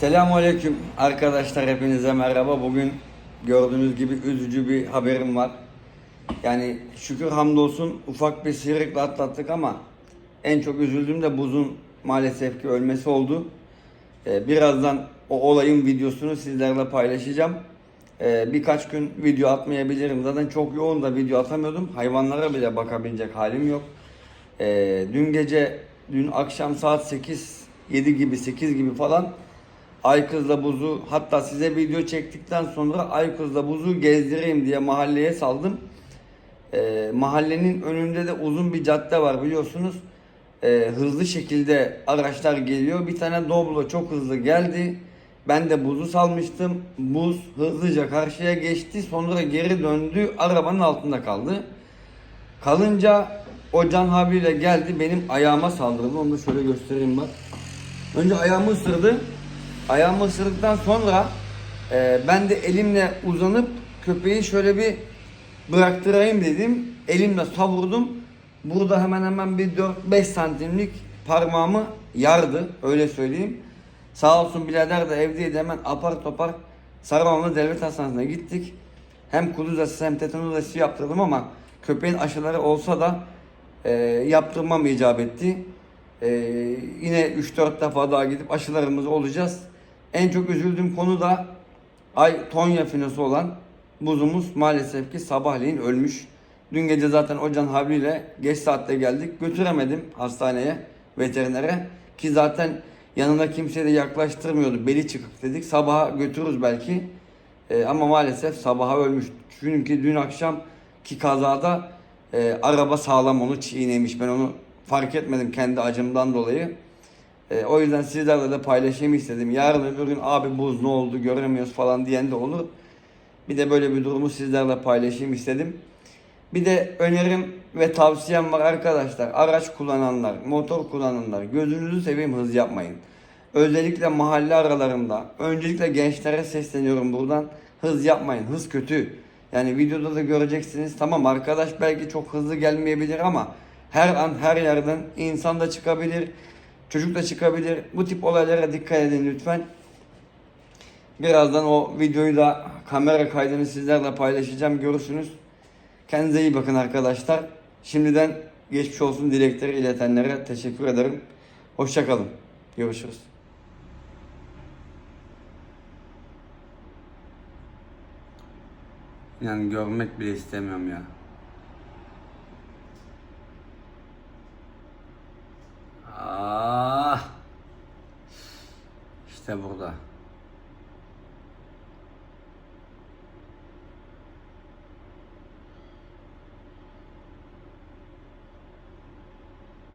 Selamünaleyküm arkadaşlar hepinize merhaba. Bugün gördüğünüz gibi üzücü bir haberim var. Yani şükür hamdolsun ufak bir sıyrıkla atlattık ama en çok üzüldüğüm de buzun maalesef ki ölmesi oldu. Ee, birazdan o olayın videosunu sizlerle paylaşacağım. Ee, birkaç gün video atmayabilirim. Zaten çok yoğun da video atamıyordum. Hayvanlara bile bakabilecek halim yok. Ee, dün gece, dün akşam saat 8, 7 gibi, 8 gibi falan Aykız'la buzu hatta size video çektikten sonra Aykız'la buzu gezdireyim diye mahalleye saldım. Ee, mahallenin önünde de uzun bir cadde var biliyorsunuz. Ee, hızlı şekilde araçlar geliyor. Bir tane Doblo çok hızlı geldi. Ben de buzu salmıştım. Buz hızlıca karşıya geçti. Sonra geri döndü. Arabanın altında kaldı. Kalınca o Can havliyle geldi. Benim ayağıma saldırdı. Onu da şöyle göstereyim bak. Önce ayağımı ısırdı. Ayağımı ısırdıktan sonra e, ben de elimle uzanıp köpeği şöyle bir bıraktırayım dedim. Elimle savurdum. Burada hemen hemen bir 4-5 santimlik parmağımı yardı. Öyle söyleyeyim. Sağ olsun birader de evdeydi hemen apar topar Sarıhamlı Devlet Hastanesi'ne gittik. Hem kuduz aşısı hem tetanoz aşısı yaptırdım ama köpeğin aşıları olsa da e, yaptırmam icap etti. E, yine 3-4 defa daha gidip aşılarımız olacağız. En çok üzüldüğüm konu da Ay Tonya finosu olan buzumuz maalesef ki sabahleyin ölmüş. Dün gece zaten Ocan havliyle geç saatte geldik. Götüremedim hastaneye, veterinere. Ki zaten yanına kimseyi de yaklaştırmıyordu. Beli çıkık dedik. Sabaha götürürüz belki. Ee, ama maalesef sabaha ölmüş. Çünkü dün akşam ki kazada e, araba sağlam onu çiğnemiş. Ben onu fark etmedim kendi acımdan dolayı. E, o yüzden sizlerle de paylaşayım istedim. Yarın öbür gün abi buz ne oldu göremiyoruz falan diyen de olur. Bir de böyle bir durumu sizlerle paylaşayım istedim. Bir de önerim ve tavsiyem var arkadaşlar. Araç kullananlar, motor kullananlar gözünüzü seveyim hız yapmayın. Özellikle mahalle aralarında, öncelikle gençlere sesleniyorum buradan. Hız yapmayın, hız kötü. Yani videoda da göreceksiniz. Tamam arkadaş belki çok hızlı gelmeyebilir ama her an her yerden insan da çıkabilir, çocuk da çıkabilir. Bu tip olaylara dikkat edin lütfen. Birazdan o videoyu da kamera kaydını sizlerle paylaşacağım. Görürsünüz. Kendinize iyi bakın arkadaşlar. Şimdiden geçmiş olsun dilekleri iletenlere teşekkür ederim. Hoşçakalın. Görüşürüz. Yani görmek bile istemiyorum ya. İşte burada.